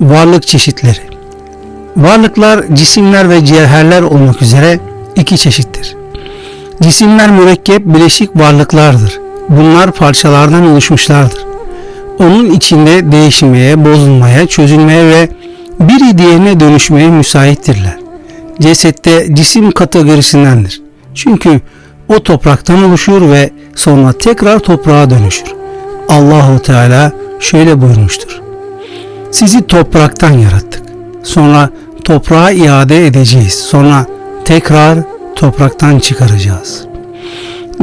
Varlık çeşitleri Varlıklar cisimler ve cevherler olmak üzere iki çeşittir. Cisimler mürekkep bileşik varlıklardır. Bunlar parçalardan oluşmuşlardır. Onun içinde değişmeye, bozulmaya, çözülmeye ve biri diğerine dönüşmeye müsaittirler. Cesette cisim kategorisindendir. Çünkü o topraktan oluşur ve sonra tekrar toprağa dönüşür. Allahu Teala şöyle buyurmuştur. Sizi topraktan yarattık. Sonra toprağa iade edeceğiz. Sonra tekrar topraktan çıkaracağız.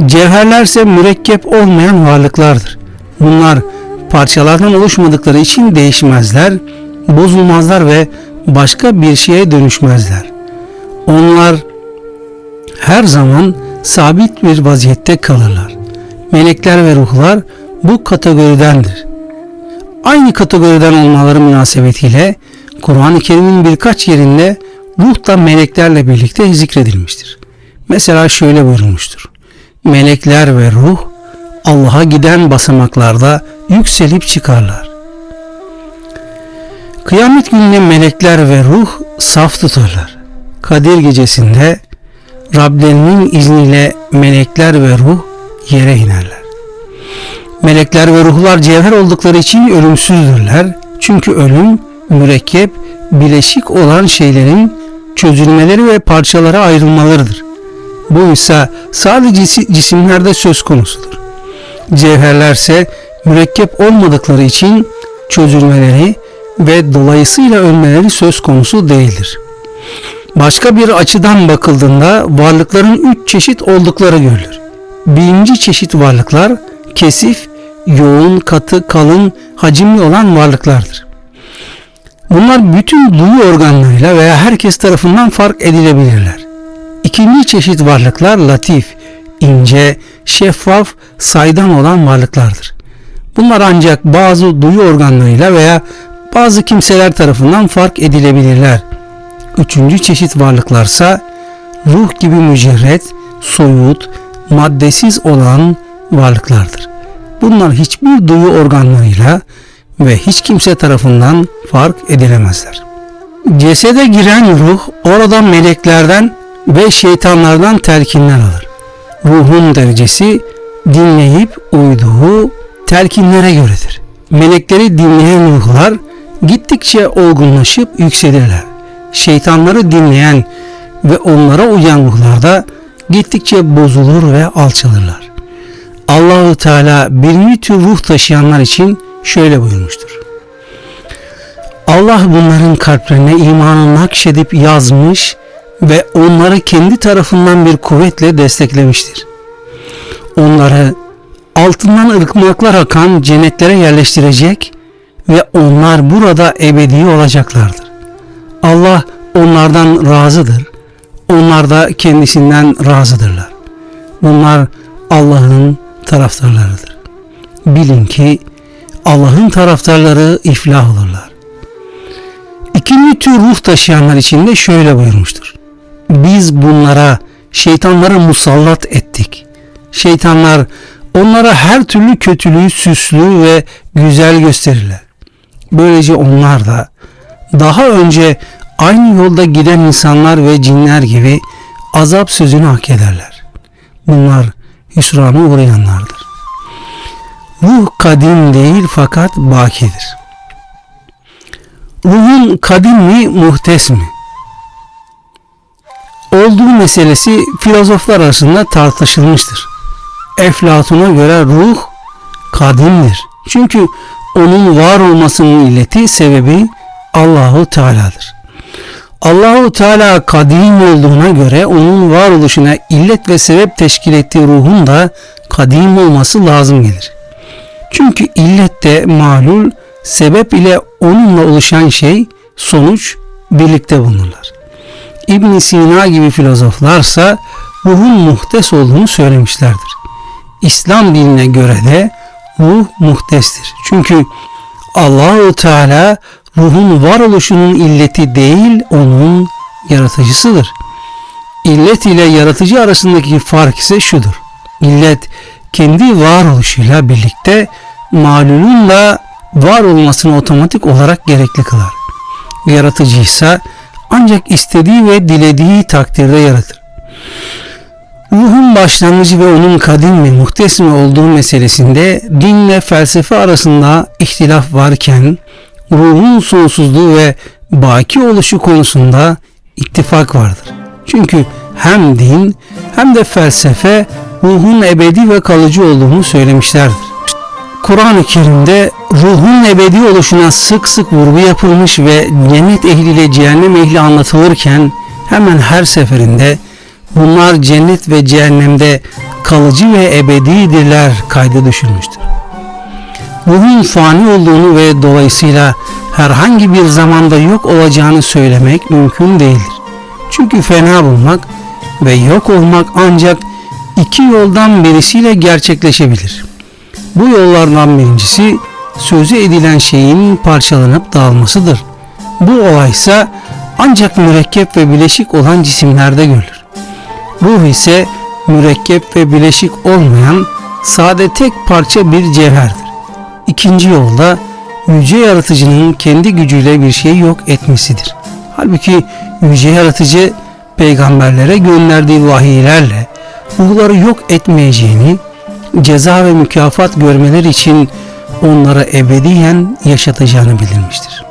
Cevherlerse mürekkep olmayan varlıklardır. Bunlar parçalardan oluşmadıkları için değişmezler, bozulmazlar ve başka bir şeye dönüşmezler. Onlar her zaman sabit bir vaziyette kalırlar. Melekler ve ruhlar bu kategoridendir. Aynı kategoriden olmaları münasebetiyle Kur'an-ı Kerim'in birkaç yerinde ruh da meleklerle birlikte zikredilmiştir. Mesela şöyle buyurulmuştur. Melekler ve ruh Allah'a giden basamaklarda yükselip çıkarlar. Kıyamet gününe melekler ve ruh saf tutarlar. Kadir gecesinde Rablerinin izniyle melekler ve ruh yere inerler. Melekler ve ruhlar cevher oldukları için ölümsüzdürler. Çünkü ölüm mürekkep, bileşik olan şeylerin çözülmeleri ve parçalara ayrılmalarıdır. Bu ise sadece cisimlerde söz konusudur. Cevherlerse mürekkep olmadıkları için çözülmeleri ve dolayısıyla ölmeleri söz konusu değildir. Başka bir açıdan bakıldığında varlıkların üç çeşit oldukları görülür. Birinci çeşit varlıklar kesif, yoğun, katı, kalın, hacimli olan varlıklardır. Bunlar bütün duyu organlarıyla veya herkes tarafından fark edilebilirler. İkinci çeşit varlıklar latif, ince, şeffaf, saydam olan varlıklardır. Bunlar ancak bazı duyu organlarıyla veya bazı kimseler tarafından fark edilebilirler. Üçüncü çeşit varlıklarsa ruh gibi mücerret, soyut, maddesiz olan varlıklardır. Bunlar hiçbir duyu organlarıyla ve hiç kimse tarafından fark edilemezler. Cesede giren ruh oradan meleklerden ve şeytanlardan telkinler alır. Ruhun derecesi dinleyip uyduğu telkinlere göredir. Melekleri dinleyen ruhlar gittikçe olgunlaşıp yükselirler. Şeytanları dinleyen ve onlara uyan ruhlar da gittikçe bozulur ve alçalırlar. Allahu Teala birinci tür ruh taşıyanlar için şöyle buyurmuştur. Allah bunların kalplerine imanı nakşedip yazmış ve onları kendi tarafından bir kuvvetle desteklemiştir. Onları altından ırkmaklar akan cennetlere yerleştirecek ve onlar burada ebedi olacaklardır. Allah onlardan razıdır. Onlar da kendisinden razıdırlar. Bunlar Allah'ın taraftarlarıdır. Bilin ki Allah'ın taraftarları iflah olurlar. İkinci tür ruh taşıyanlar için de şöyle buyurmuştur. Biz bunlara şeytanları musallat ettik. Şeytanlar onlara her türlü kötülüğü süslü ve güzel gösterirler. Böylece onlar da daha önce aynı yolda giden insanlar ve cinler gibi azap sözünü hak ederler. Bunlar hüsrana uğrayanlardır. Ruh kadim değil fakat bakidir. Ruhun kadim mi, muhtes mi? Olduğu meselesi filozoflar arasında tartışılmıştır. Eflatun'a göre ruh kadimdir. Çünkü onun var olmasının illeti sebebi Allahu Teala'dır. Allahu Teala kadim olduğuna göre onun varoluşuna illet ve sebep teşkil ettiği ruhun da kadim olması lazım gelir. Çünkü illet de malul, sebep ile onunla oluşan şey, sonuç birlikte bulunurlar. ibn Sina gibi filozoflarsa ruhun muhtes olduğunu söylemişlerdir. İslam dinine göre de ruh muhtestir. Çünkü Allahu Teala ruhun varoluşunun illeti değil, onun yaratıcısıdır. İllet ile yaratıcı arasındaki fark ise şudur. İllet kendi varoluşuyla birlikte malulunla var olmasını otomatik olarak gerekli kılar. yaratıcıysa ancak istediği ve dilediği takdirde yaratır. Ruhun başlangıcı ve onun kadim ve muhtesim olduğu meselesinde dinle felsefe arasında ihtilaf varken ruhun sonsuzluğu ve baki oluşu konusunda ittifak vardır. Çünkü hem din hem de felsefe ruhun ebedi ve kalıcı olduğunu söylemişlerdir. Kur'an-ı Kerim'de ruhun ebedi oluşuna sık sık vurgu yapılmış ve cennet ehliyle cehennem ehli anlatılırken hemen her seferinde bunlar cennet ve cehennemde kalıcı ve ebedidirler kaydı düşülmüştür. Ruhun fani olduğunu ve dolayısıyla herhangi bir zamanda yok olacağını söylemek mümkün değildir. Çünkü fena bulmak ve yok olmak ancak iki yoldan birisiyle gerçekleşebilir. Bu yollardan birincisi sözü edilen şeyin parçalanıp dağılmasıdır. Bu olay ise ancak mürekkep ve bileşik olan cisimlerde görülür. Ruh ise mürekkep ve bileşik olmayan sade tek parça bir cevherdir. İkinci yolda yüce yaratıcının kendi gücüyle bir şey yok etmesidir. Halbuki yüce yaratıcı peygamberlere gönderdiği vahiylerle ruhları yok etmeyeceğini, ceza ve mükafat görmeleri için onlara ebediyen yaşatacağını bildirmiştir.